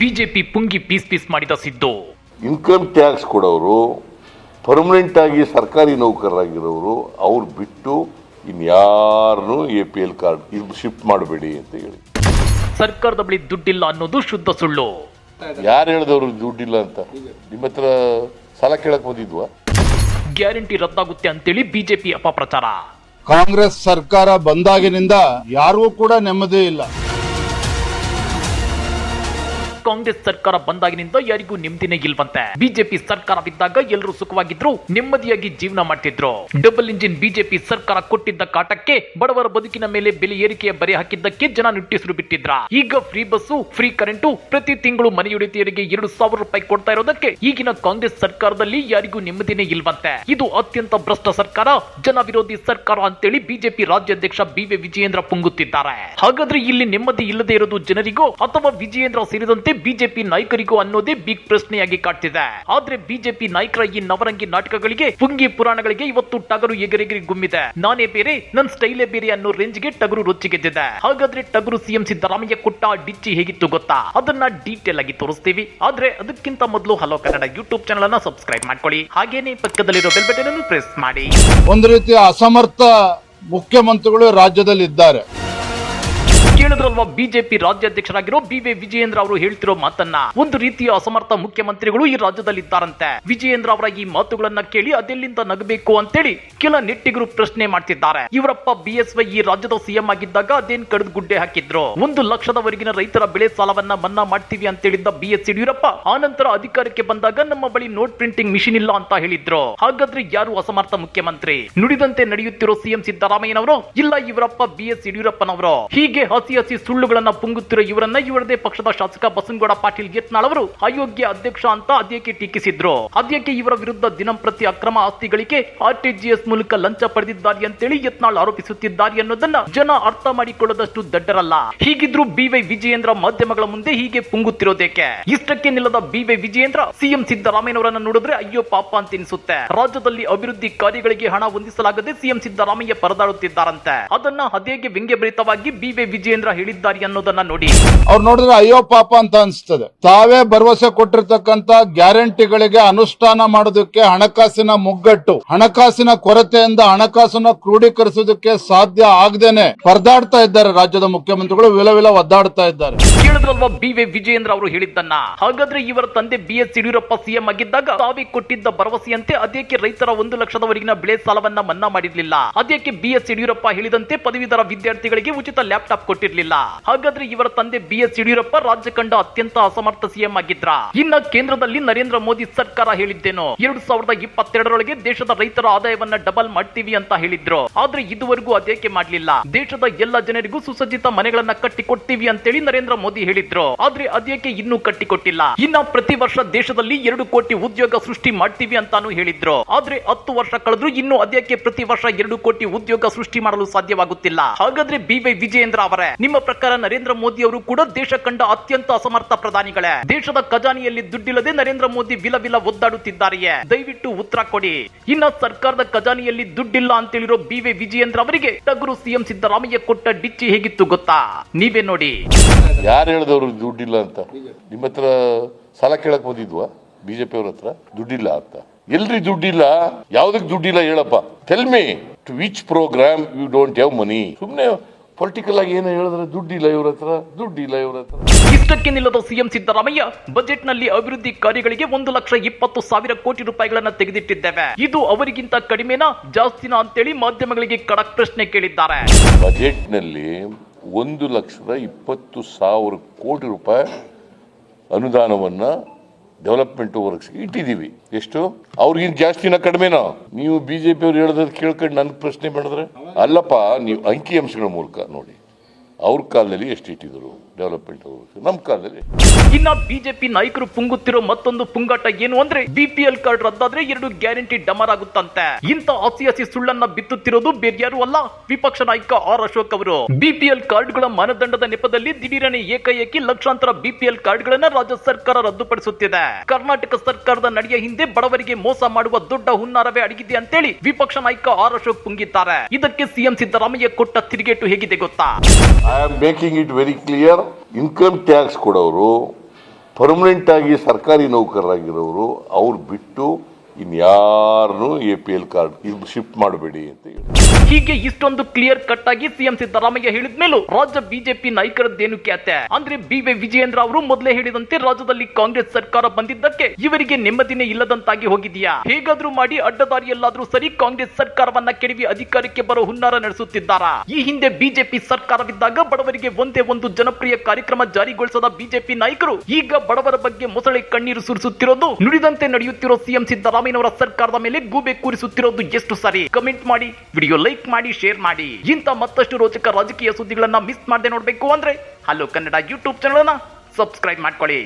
BJP ಪುಂಗಿ piece piece ಮಾಡಿದ Siddu. Income tax ಕೊಡೋರು permanent ಆಗಿ ಸರ್ಕಾರಿ ನೌಕರರಾಗಿರೋರು ಅವ್ರು ಬಿಟ್ಟು ಇನ್ಯಾರನ್ನೂ ಎ ಪಿ ಎಲ್ ಕಾರ್ಡ್ ಇದು ಶಿಫ್ಟ್ ಮಾಡಬೇಡಿ ಅಂತ ಹೇಳಿ. ಸರ್ಕಾರದ ಬಳಿ ದುಡ್ಡಿಲ್ಲ ಅನ್ನೋದು ಶುದ್ಧ ಸುಳ್ಳು. ಯಾರು ಹೇಳಿದವರು ದುಡ್ಡಿಲ್ಲ ಅಂತ? ನಿಮ್ಮ ಹತ್ರ ಸಾಲ ಕೇಳಕ್ ಬಂದಿದ್ವಾ ಗ್ಯಾರಂಟಿ ರದ್ದಾಗುತ್ತೆ ಅಂತೇಳಿ ಬಿಜೆಪಿ ಅಪಪ್ರಚಾರ. ಕಾಂಗ್ರೆಸ್ ಸರ್ಕಾರ ಬಂದಾಗಿನಿಂದ ಯಾರಿಗೂ ಕೂಡ ನೆಮ್ಮದಿ ಇಲ್ಲ. ಕಾಂಗ್ರೆಸ್ ಸರ್ಕಾರ ಬಂದಾಗಿನಿಂದ ಯಾರಿಗೂ ನೆಮ್ಮದಿನೇ ಇಲ್ವಂತೆ. ಬಿಜೆಪಿ ಸರ್ಕಾರ ಬಿದ್ದಾಗ ಎಲ್ಲರೂ ಸುಖವಾಗಿದ್ರು, ನೆಮ್ಮದಿಯಾಗಿ ಜೀವನ ಮಾಡ್ತಿದ್ರು. ಡಬಲ್ ಇಂಜಿನ್ ಬಿಜೆಪಿ ಸರ್ಕಾರ ಕೊಟ್ಟಿದ್ದ ಕಾಟಕ್ಕೆ ಬಡವರ ಬದುಕಿನ ಮೇಲೆ ಬೆಲೆ ಏರಿಕೆಯ ಬರೆ ಹಾಕಿದ್ದಕ್ಕೆ ಜನ ನಿಟ್ಟಿಸಿರು ಬಿಟ್ಟಿದ್ರ. ಈಗ ಫ್ರೀ ಬಸ್ಸು ಫ್ರೀ ಕರೆಂಟು ಪ್ರತಿ ತಿಂಗಳು ಮನೆಯುಡಿತಿಯರಿಗೆ ಎರಡು ಸಾವಿರ ರೂಪಾಯಿ ಕೊಡ್ತಾ ಇರೋದಕ್ಕೆ ಈಗಿನ ಕಾಂಗ್ರೆಸ್ ಸರ್ಕಾರದಲ್ಲಿ ಯಾರಿಗೂ ನೆಮ್ಮದಿನೇ ಇಲ್ವಂತೆ. ಇದು ಅತ್ಯಂತ ಭ್ರಷ್ಟ ಸರ್ಕಾರ, ಜನ ವಿರೋಧಿ ಸರ್ಕಾರ ಅಂತೇಳಿ ಬಿಜೆಪಿ ರಾಜ್ಯಾಧ್ಯಕ್ಷ ಬಿ ವಿ ವಿಜಯೇಂದ್ರ ಪುಂಗುತ್ತಿದ್ದಾರೆ. ಹಾಗಾದ್ರೆ ಇಲ್ಲಿ ನೆಮ್ಮದಿ ಇಲ್ಲದೆ ಇರೋದು ಜನರಿಗೋ ಅಥವಾ ವಿಜಯೇಂದ್ರ ಸೇರಿದಂತೆ ಬಿಜೆಪಿ ನಾಯಕರಿಗೂ ಅನ್ನೋದೇ ಬಿಗ್ ಪ್ರಶ್ನೆಯಾಗಿ ಕಾಡ್ತಿದೆ. ಆದ್ರೆ ಬಿಜೆಪಿ ನಾಯಕರ ಈ ನವರಂಗಿ ನಾಟಕಗಳಿಗೆ, ಪುಂಗಿ ಪುರಾಣಗಳಿಗೆ ಇವತ್ತು ಟಗರು ಎಗರೆಗರಿ ಗುಮ್ಮಿದೆ. ನಾನೇ ಬೇರೆ, ನನ್ ಸ್ಟೈಲೇ ಬೇರೆ ಅನ್ನೋ ರೇಂಜ್ಗೆ ಟಗರು ರೊಚ್ಚಿಗೆದ್ದಿದೆ. ಹಾಗಾದ್ರೆ ಟಗರು ಸಿಎಂ ಸಿದ್ದರಾಮಯ್ಯ ಕೊಟ್ಟ ಡಿಚ್ಚಿ ಹೇಗಿತ್ತು ಗೊತ್ತಾ? ಅದನ್ನ ಡೀಟೇಲ್ ಆಗಿ ತೋರಿಸ್ತೀವಿ. ಆದ್ರೆ ಅದಕ್ಕಿಂತ ಮೊದಲು ಹಲೋ ಕನ್ನಡ ಯೂಟ್ಯೂಬ್ ಚಾನಲ್ ಅನ್ನ ಸಬ್ಸ್ಕ್ರೈಬ್ ಮಾಡ್ಕೊಳ್ಳಿ. ಹಾಗೇನೆ ಪಕ್ಕದಲ್ಲಿರೋ ಬೆಲ್ ಬಟನ್ ಅನ್ನು ಪ್ರೆಸ್ ಮಾಡಿ. ಒಂದು ರೀತಿಯ ಅಸಮರ್ಥ ಮುಖ್ಯಮಂತ್ರಿಗಳು ರಾಜ್ಯದಲ್ಲಿ ಇದ್ದಾರೆ ಕೇಳಿದ್ರಲ್ವಾ ಬಿಜೆಪಿ ರಾಜ್ಯಾಧ್ಯಕ್ಷರಾಗಿರೋ ಬಿ ವಿ ವಿಜಯೇಂದ್ರ ಅವರು ಹೇಳ್ತಿರೋ ಮಾತನ್ನ ಒಂದು ರೀತಿಯ ಅಸಮರ್ಥ ಮುಖ್ಯಮಂತ್ರಿಗಳು ಈ ರಾಜ್ಯದಲ್ಲಿ ಇದ್ದಾರಂತೆ ವಿಜಯೇಂದ್ರ ಅವರ ಈ ಮಾತುಗಳನ್ನ ಕೇಳಿ ಅದೆಲ್ಲಿಂದ ನಗಬೇಕು ಅಂತೇಳಿ ಕೆಲ ನೆಟ್ಟಿಗರು ಪ್ರಶ್ನೆ ಮಾಡ್ತಿದ್ದಾರೆ. ಇವರಪ್ಪ ಬಿಎಸ್ವೈ ಈ ರಾಜ್ಯದ ಸಿಎಂ ಆಗಿದ್ದಾಗ ಅದೇನ್ ಕಡಿದು ಗುಡ್ಡೆ ಹಾಕಿದ್ರು? ಒಂದು ಲಕ್ಷದವರೆಗಿನ ರೈತರ ಬೆಳೆ ಸಾಲವನ್ನ ಮನ್ನಾ ಮಾಡ್ತೀವಿ ಅಂತ ಹೇಳಿದ್ದ ಬಿ ಎಸ್ ಯಡಿಯೂರಪ್ಪ ಆನಂತರ ಅಧಿಕಾರಕ್ಕೆ ಬಂದಾಗ ನಮ್ಮ ಬಳಿ ನೋಟ್ ಪ್ರಿಂಟಿಂಗ್ ಮಿಷಿನ್ ಇಲ್ಲ ಅಂತ ಹೇಳಿದ್ರು. ಹಾಗಾದ್ರೆ ಯಾರು ಅಸಮರ್ಥ ಮುಖ್ಯಮಂತ್ರಿ? ನುಡಿದಂತೆ ನಡೆಯುತ್ತಿರೋ ಸಿಎಂ ಸಿದ್ದರಾಮಯ್ಯನವರು? ಇಲ್ಲ ಇವರಪ್ಪ ಬಿ ಎಸ್ ಯಡಿಯೂರಪ್ಪನವರು. ಹೀಗೆ ಹಸಿ ಹಸಿ ಸುಳ್ಳುಗಳನ್ನ ಪುಂಗುತ್ತಿರುವ ಇವರನ್ನ ಇವರದೇ ಪಕ್ಷದ ಶಾಸಕ ಬಸನಗೌಡ ಪಾಟೀಲ್ ಯತ್ನಾಳ್ ಅವರು ಅಯೋಗ್ಯ ಅಧ್ಯಕ್ಷ ಅಂತ ಅದೇಕೆ ಟೀಕಿಸಿದ್ರು. ಅದೇಕೆ ಇವರ ವಿರುದ್ಧ ದಿನಂಪ್ರತಿ ಅಕ್ರಮ ಆಸ್ತಿ ಗಳಿಕೆ ಆರ್ಟಿಜಿಎಸ್ ಮೂಲಕ ಲಂಚ ಪಡೆದಿದ್ದಾರೆ ಅಂತೇಳಿ ಯತ್ನಾಳ್ ಆರೋಪಿಸುತ್ತಿದ್ದಾರೆ ಅನ್ನೋದನ್ನ ಜನ ಅರ್ಥ ಮಾಡಿಕೊಳ್ಳದಷ್ಟು ದಡ್ಡರಲ್ಲ. ಹೀಗಿದ್ರು ಬಿವೈ ವಿಜಯೇಂದ್ರ ಮಾಧ್ಯಮಗಳ ಮುಂದೆ ಹೀಗೆ ಪುಂಗುತ್ತಿರೋದೇಕೆ? ಇಷ್ಟಕ್ಕೆ ನಿಲ್ಲದ ಬಿವೈ ವಿಜಯೇಂದ್ರ ಸಿಎಂ ಸಿದ್ದರಾಮಯ್ಯನವರನ್ನ ನೋಡಿದ್ರೆ ಅಯ್ಯೋ ಪಾಪ ಅಂತ ಎನಿಸುತ್ತೆ ರಾಜ್ಯದಲ್ಲಿ ಅಭಿವೃದ್ಧಿ ಕಾರ್ಯಗಳಿಗೆ ಹಣ ಹೊಂದಿಸಲಾಗದೆ ಸಿಎಂ ಸಿದ್ದರಾಮಯ್ಯ ಪರದಾಡುತ್ತಿದ್ದಾರಂತೆ. ಅದನ್ನ ಅದೇಗೆ ವ್ಯಂಗ್ಯಭರಿತವಾಗಿ ಬಿ ವೈ ವಿಜಯೇಂದ್ರ ಹೇಳಿದ್ದಾರೆ ಅನ್ನೋದನ್ನ ನೋಡಿ. ಅವ್ರು ನೋಡಿದ್ರೆ ಅಯ್ಯೋ ಪಾಪ ಅಂತ ಅನ್ಸ್ತದೆ. ತಾವೇ ಭರವಸೆ ಕೊಟ್ಟಿರ್ತಕ್ಕಂತ ಗ್ಯಾರಂಟಿಗಳಿಗೆ ಅನುಷ್ಠಾನ ಮಾಡೋದಕ್ಕೆ ಹಣಕಾಸಿನ ಮುಗ್ಗಟ್ಟು ಹಣಕಾಸಿನ ಕೊರತೆಯಿಂದ ಹಣಕಾಸನ್ನ ಕ್ರೋಢೀಕರಿಸೋದಕ್ಕೆ ಸಾಧ್ಯ ಆಗದೇನೆ ಪರದಾಡ್ತಾ ಇದ್ದಾರೆ ರಾಜ್ಯದ ಮುಖ್ಯಮಂತ್ರಿಗಳು ವಿಲ ಒದ್ದಾಡ್ತಾ ಇದ್ದಾರೆ. ಕೇಳಿದ್ರಲ್ವಾ ಬಿ ವಿ ವಿಜಯೇಂದ್ರ ಅವರು ಹೇಳಿದ್ದನ್ನ? ಹಾಗಾದ್ರೆ ಇವರ ತಂದೆ ಬಿ ಎಸ್ ಯಡಿಯೂರಪ್ಪ ಸಿಎಂ ಆಗಿದ್ದಾಗ ತಾವೇ ಕೊಟ್ಟಿದ್ದ ಭರವಸೆಯಂತೆ ಅದಕ್ಕೆ ರೈತರ ಒಂದು ಲಕ್ಷದವರೆಗಿನ ಬೆಳೆ ಸಾಲವನ್ನ ಮನ್ನಾ ಮಾಡಿರ್ಲಿಲ್ಲ? ಅದಕ್ಕೆ ಬಿ ಎಸ್ ಯಡಿಯೂರಪ್ಪ ಹೇಳಿದಂತೆ ಪದವೀಧರ ವಿದ್ಯಾರ್ಥಿಗಳಿಗೆ ಉಚಿತ ಲ್ಯಾಪ್ಟಾಪ್ ಕೊಟ್ಟಿರ್ಲಿಲ್ಲ? ಹಾಗಾದ್ರೆ ಇವರ ತಂದೆ ಬಿ ಎಸ್ ಯಡಿಯೂರಪ್ಪ ರಾಜ್ಯ ಕಂಡ ಅತ್ಯಂತ ಅಸಮರ್ಥ ಸಿಎಂ ಆಗಿದ್ರ. ಇನ್ನ ಕೇಂದ್ರದಲ್ಲಿ ನರೇಂದ್ರ ಮೋದಿ ಸರ್ಕಾರ ಹೇಳಿದ್ದೇನು. ಎರಡ್ ಸಾವಿರದ ಇಪ್ಪತ್ತೆರಡರೊಳಗೆ ದೇಶದ ರೈತರ ಆದಾಯವನ್ನ ಡಬಲ್ ಮಾಡ್ತೀವಿ ಅಂತ ಹೇಳಿದ್ರು. ಆದ್ರೆ ಇದುವರೆಗೂ ಅದೇಕೆ ಮಾಡ್ಲಿಲ್ಲ. ದೇಶದ ಎಲ್ಲ ಜನರಿಗೂ ಸುಸಜ್ಜಿತ ಮನೆಗಳನ್ನ ಕಟ್ಟಿಕೊಡ್ತೀವಿ ಅಂತೇಳಿ ನರೇಂದ್ರ ಮೋದಿ ಹೇಳಿದ್ರು. ಆದ್ರೆ ಅದೇಕೆ ಇನ್ನೂ ಕಟ್ಟಿಕೊಟ್ಟಿಲ್ಲ. ಇನ್ನ ಪ್ರತಿ ವರ್ಷ ದೇಶದಲ್ಲಿ ಎರಡು ಕೋಟಿ ಉದ್ಯೋಗ ಸೃಷ್ಟಿ ಮಾಡ್ತೀವಿ ಅಂತಾನು ಹೇಳಿದ್ರು. ಆದ್ರೆ ಹತ್ತು ವರ್ಷ ಕಳೆದ್ರು ಇನ್ನು ಅದೇಕೆ ಪ್ರತಿ ವರ್ಷ ಎರಡು ಕೋಟಿ ಉದ್ಯೋಗ ಸೃಷ್ಟಿ ಮಾಡಲು ಸಾಧ್ಯವಾಗುತ್ತಿಲ್ಲ. ಹಾಗಾದ್ರೆ ಬಿ ವೈ ವಿಜಯೇಂದ್ರ ಅವರೇ ನಿಮ್ಮ ಪ್ರಕಾರ ನರೇಂದ್ರ ಮೋದಿ ಅವರು ಕೂಡ ದೇಶ ಕಂಡ ಅತ್ಯಂತ ಅಸಮರ್ಥ ಪ್ರಧಾನಿಗಳೇ? ದೇಶದ ಖಜಾನೆಯಲ್ಲಿ ದುಡ್ಡಿಲ್ಲದೆ ನರೇಂದ್ರ ಮೋದಿ ವಿಲ ವಿಲ ಒದ್ದಾಡುತ್ತಿದ್ದಾರೆಯೇ? ದಯವಿಟ್ಟು ಉತ್ತರ ಕೊಡಿ. ಇನ್ನ ಸರ್ಕಾರದ ಖಜಾನೆಯಲ್ಲಿ ದುಡ್ಡಿಲ್ಲ ಅಂತೇಳಿರೋ ಬಿ ವಿ ವಿಜಯೇಂದ್ರ ಅವರಿಗೆ ಟಗರು ಸಿಎಂ ಸಿದ್ದರಾಮಯ್ಯ ಕೊಟ್ಟ ಡಿಚ್ಚಿ ಹೇಗಿತ್ತು ಗೊತ್ತಾ? ನೀವೇ ನೋಡಿ. ಯಾರು ಹೇಳಿದವರು ದುಡ್ಡಿಲ್ಲ ಅಂತ? ನಿಮ್ಮ ಹತ್ರ ಸಾಲ ಕೇಳಕ್ ಬಂದಿದ್ವಾ ಬಿಜೆಪಿ ಅವ್ರ ಹತ್ರ? ದುಡ್ಡಿಲ್ಲ ಅಂತ. ಎಲ್ರಿ ದುಡ್ಡಿಲ್ಲ? ಯಾವ್ದಕ್ ದುಡ್ಡಿಲ್ಲ ಹೇಳಪ್ಪ. Tell me to which program you don't have money ಸುಮ್ಮನೆ ಪೊಲಿಟಿಕಲ್ ಆಗಿ ಏನು ಹೇಳಿದ್ರೆ ದುಡ್ಡಿಲ್ಲ ಇವ್ರ ಹತ್ರ ದುಡ್ಡಿಲ್ಲ ಇವ್ರ ಹತ್ರ. ಇಷ್ಟಕ್ಕೆ ನಿಲ್ಲದ ಸಿಎಂ ಸಿದ್ದರಾಮಯ್ಯ ಬಜೆಟ್ನಲ್ಲಿ ಅಭಿವೃದ್ಧಿ ಕಾರ್ಯಗಳಿಗೆ ಒಂದು ಲಕ್ಷ ಇಪ್ಪತ್ತು ಸಾವಿರ ಕೋಟಿ ರೂಪಾಯಿಗಳನ್ನ ತೆಗೆದಿಟ್ಟಿದ್ದೇವೆ. ಇದು ಅವರಿಗಿಂತ ಕಡಿಮೆನಾ? ಜಾಸ್ತಿನಾ ಅಂತೇಳಿ ಮಾಧ್ಯಮಗಳಿಗೆ ಕಡಕ್ ಪ್ರಶ್ನೆ ಕೇಳಿದ್ದಾರೆ. ಬಜೆಟ್ನಲ್ಲಿ ಒಂದು ಲಕ್ಷದ ಇಪ್ಪತ್ತು ಸಾವಿರ ಕೋಟಿ ರೂಪಾಯಿ ಅನುದಾನವನ್ನ ಡೆವಲಪ್ಮೆಂಟ್ ವರ್ಕ್ಸ್ಗೆ ಇಟ್ಟಿದ್ದೀವಿ. ಎಷ್ಟು? ಅವ್ರಿಗಿಂತ ಜಾಸ್ತಿನ ಕಡಿಮೆನೋ? ನೀವು ಬಿ ಬಿಜೆಪಿ ಅವ್ರು ಹೇಳೋದ್ ಕೇಳ್ಕೊಂಡು ನನಗೆ ಪ್ರಶ್ನೆ ಮಾಡಿದ್ರೆ, ಅಲ್ಲಪ್ಪ, ನೀವು ಅಂಕಿ ಅಂಶಗಳ ಮೂಲಕ ನೋಡಿ. ಅವ್ರ ಕಾಲದಲ್ಲಿ ಎಷ್ಟು ಇಟ್ಟಿದ್ರು? ಡೆವಲಪ್ಮೆಂಟ್ ಹೋಗಬೇಕು ನಮ್ಮ ಕಾಲದಲ್ಲಿ. ಇನ್ನ ಬಿಜೆಪಿ ನಾಯಕರು ಪುಂಗುತ್ತಿರೋ ಮತ್ತೊಂದು ಪುಂಗಾಟ ಏನು ಅಂದ್ರೆ ಬಿಪಿಎಲ್ ಕಾರ್ಡ್ ರದ್ದಾದ್ರೆ ಎರಡು ಗ್ಯಾರಂಟಿ ಡಮರ್ ಆಗುತ್ತಂತೆ. ಇಂತ ಹಸಿ ಹಸಿ ಸುಳ್ಳನ್ನ ಬಿತ್ತುತ್ತಿರೋದು ಬೇರ್ಯಾರು ಅಲ್ಲ ವಿಪಕ್ಷ ನಾಯಕ ಆರ್ ಅಶೋಕ್ ಅವರು. ಬಿಪಿಎಲ್ ಕಾರ್ಡ್ಗಳ ಮಾನದಂಡದ ನೆಪದಲ್ಲಿ ದಿಢೀರನೆ ಏಕಾಏಕಿ ಲಕ್ಷಾಂತರ ಬಿಪಿಎಲ್ ಕಾರ್ಡ್ಗಳನ್ನ ರಾಜ್ಯ ಸರ್ಕಾರ ರದ್ದುಪಡಿಸುತ್ತಿದೆ. ಕರ್ನಾಟಕ ಸರ್ಕಾರದ ನಡೆಯ ಹಿಂದೆ ಬಡವರಿಗೆ ಮೋಸ ಮಾಡುವ ದೊಡ್ಡ ಹುನ್ನಾರವೇ ಅಡಗಿದೆ ಅಂತೇಳಿ ವಿಪಕ್ಷ ನಾಯಕ ಆರ್ ಅಶೋಕ್ ಪುಂಗಿದ್ದಾರೆ. ಇದಕ್ಕೆ ಸಿಎಂ ಸಿದ್ದರಾಮಯ್ಯ ಕೊಟ್ಟ ತಿರುಗೇಟು ಹೇಗಿದೆ ಗೊತ್ತಾ? I am making it very clear income tax ಕೊಡೋರು ಪರ್ಮನೆಂಟ್ ಆಗಿ ಸರ್ಕಾರಿ ನೌಕರರಾಗಿರೋರು ಅವ್ರು ಬಿಟ್ಟು ಇನ್ಯಾರನ್ನೂ A P L card shift ಮಾಡಬೇಡಿ ಅಂತ ಹೀಗೆ ಇಷ್ಟೊಂದು ಕ್ಲಿಯರ್ ಕಟ್ ಆಗಿ ಸಿಎಂ ಸಿದ್ದರಾಮಯ್ಯ ಹೇಳಿದ ಮೇಲೂ ರಾಜ್ಯ ಬಿಜೆಪಿ ನಾಯಕರದ್ದೇನು ಖ್ಯಾತೆ ಅಂದ್ರೆ ಬಿ ವೈ ವಿಜಯೇಂದ್ರ ಅವರು ಮೊದಲೇ ಹೇಳಿದಂತೆ ರಾಜ್ಯದಲ್ಲಿ ಕಾಂಗ್ರೆಸ್ ಸರ್ಕಾರ ಬಂದಿದ್ದಕ್ಕೆ ಇವರಿಗೆ ನೆಮ್ಮದಿನೇ ಇಲ್ಲದಂತಾಗಿ ಹೋಗಿದೆಯಾ? ಹೇಗಾದ್ರೂ ಮಾಡಿ ಅಡ್ಡದಾರಿಯಲ್ಲಾದ್ರೂ ಸರಿ ಕಾಂಗ್ರೆಸ್ ಸರ್ಕಾರವನ್ನ ಕೆಡವಿ ಅಧಿಕಾರಕ್ಕೆ ಬರೋ ಹುನ್ನಾರ ನಡೆಸುತ್ತಿದ್ದಾರಾ? ಈ ಹಿಂದೆ ಬಿಜೆಪಿ ಸರ್ಕಾರವಿದ್ದಾಗ ಬಡವರಿಗೆ ಒಂದೇ ಒಂದು ಜನಪ್ರಿಯ ಕಾರ್ಯಕ್ರಮ ಜಾರಿಗೊಳಿಸದ ಬಿಜೆಪಿ ನಾಯಕರು ಈಗ ಬಡವರ ಬಗ್ಗೆ ಮೊಸಳೆ ಕಣ್ಣೀರು ಸುರಿಸುತ್ತಿರೋದು ನುಡಿದಂತೆ ನಡೆಯುತ್ತಿರೋ ಸಿಎಂ ಸಿದ್ದರಾಮಯ್ಯನವರ ಸರ್ಕಾರದ ಮೇಲೆ ಗೂಬೆ ಕೂರಿಸುತ್ತಿರೋದು ಎಷ್ಟು ಸರಿ? ಕಮೆಂಟ್ ಮಾಡಿ ವಿಡಿಯೋ ಲೈಕ್ ಮಾಡಿ ಶೇರ್ ಮಾಡಿ. ಇಂಥ ಮತ್ತಷ್ಟು ರೋಚಕ ರಾಜಕೀಯ ಸುದ್ದಿಗಳನ್ನ ಮಿಸ್ ಮಾಡದೆ ನೋಡಬೇಕು ಅಂದ್ರೆ hello Kannada YouTube channel subscribe ಮಾಡ್ಕೊಳ್ಳಿ.